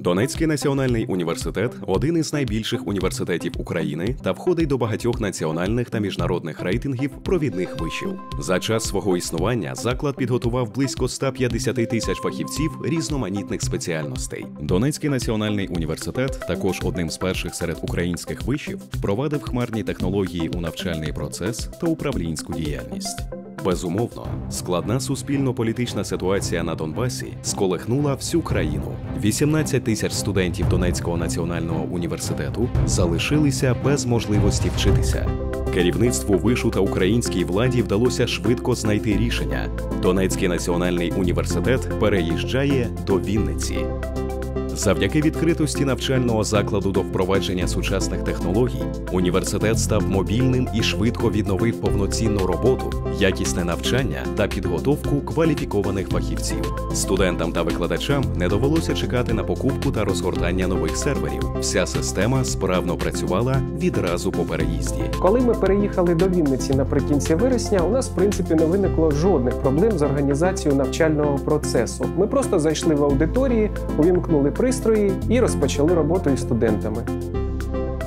Донецький національний університет один із найбільших університетів України та входить до багатьох національних та міжнародних рейтингів провідних вишів. За час свого існування заклад підготував близько 150 тисяч фахівців різноманітних спеціальностей. Донецький національний університет також одним з перших серед українських вишів впровадив хмарні технології у навчальний процес та управлінську діяльність. Безумовно, складна суспільно-політична ситуація на Донбасі сколихнула всю країну. 18 тисяч студентів Донецького національного університету залишилися без можливості вчитися. Керівництву вишу та українській владі вдалося швидко знайти рішення. Донецький національний університет переїжджає до Вінниці. Завдяки відкритості навчального закладу до впровадження сучасних технологій, університет став мобільним і швидко відновив повноцінну роботу, якісне навчання та підготовку кваліфікованих фахівців. Студентам та викладачам не довелося чекати на покупку та розгортання нових серверів. Вся система справно працювала відразу по переїзді. Коли ми переїхали до Вінниці наприкінці вересня, у нас в принципі не виникло жодних проблем з організацією навчального процесу. Ми просто зайшли в аудиторії, увімкнули пристрої і розпочали роботу із студентами.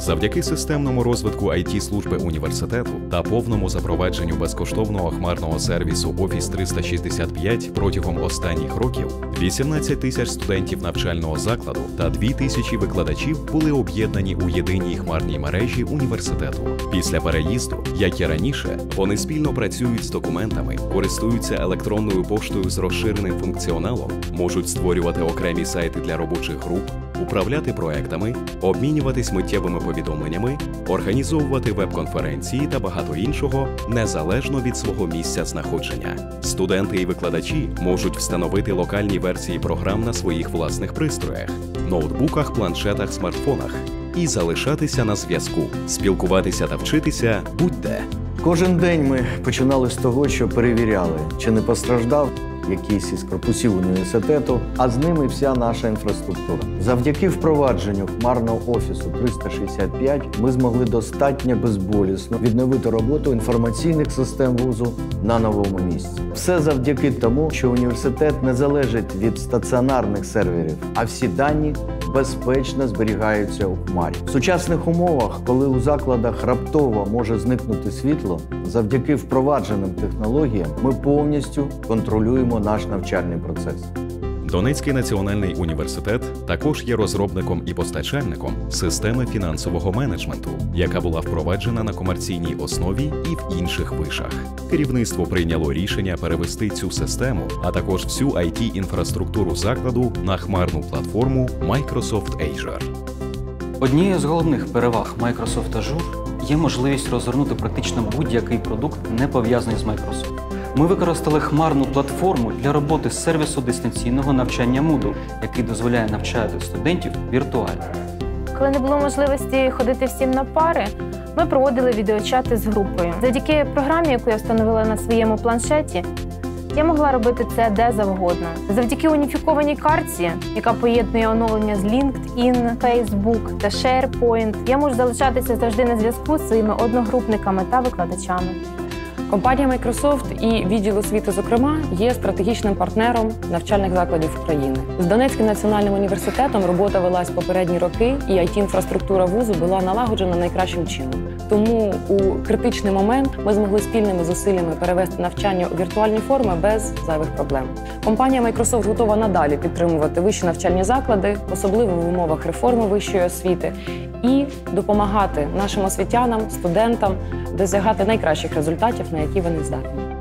Завдяки системному розвитку it служби університету та повному запровадженню безкоштовного хмарного сервісу Office 365 протягом останніх років 18 тисяч студентів навчального закладу та 2 тисячі викладачів були об'єднані у єдиній хмарній мережі університету. Після переїзду, як і раніше, вони спільно працюють з документами, користуються електронною поштою з розширеним функціоналом, можуть створювати окремі сайти для робочих груп, управляти проектами, обмінюватись миттєвими повідомленнями, організовувати веб-конференції та багато іншого незалежно від свого місця знаходження. Студенти і викладачі можуть встановити локальні версії програм на своїх власних пристроях, ноутбуках, планшетах, смартфонах і залишатися на зв'язку, спілкуватися та вчитися будь-де. Кожен день ми починали з того, що перевіряли, чи не постраждав якийсь із корпусів університету, а з ними вся наша інфраструктура. Завдяки впровадженню хмарного офісу 365 ми змогли достатньо безболісно відновити роботу інформаційних систем вузу на новому місці. Все завдяки тому, що університет не залежить від стаціонарних серверів, а всі дані безпечно зберігаються у хмарі. В сучасних умовах, коли у закладах раптово може зникнути світло, завдяки впровадженим технологіям ми повністю контролюємо наш навчальний процес. Донецький національний університет також є розробником і постачальником системи фінансового менеджменту, яка була впроваджена на комерційній основі і в інших вишах. Керівництво прийняло рішення перевести цю систему, а також всю it інфраструктуру закладу на хмарну платформу Microsoft Azure. Однією з головних переваг Microsoft Azure є можливість розгорнути практично будь-який продукт, не пов'язаний з Microsoft. Ми використали хмарну платформу для роботи з сервісу дистанційного навчання Moodle, який дозволяє навчати студентів віртуально. Коли не було можливості ходити всім на пари, ми проводили відеочати з групою. Завдяки програмі, яку я встановила на своєму планшеті, я могла робити це де завгодно. Завдяки уніфікованій карті, яка поєднує оновлення з LinkedIn, Facebook та SharePoint, я можу залишатися завжди на зв'язку з своїми одногрупниками та викладачами. Компанія Microsoft і відділ освіти, зокрема, є стратегічним партнером навчальних закладів України. З Донецьким національним університетом робота велась попередні роки, і it інфраструктура вузу була налагоджена найкращим чином. Тому у критичний момент ми змогли спільними зусиллями перевести навчання у віртуальні форми без зайвих проблем. Компанія Microsoft готова надалі підтримувати вищі навчальні заклади, особливо в умовах реформи вищої освіти, і допомагати нашим освітянам, студентам досягати найкращих результатів, на які вони здатні.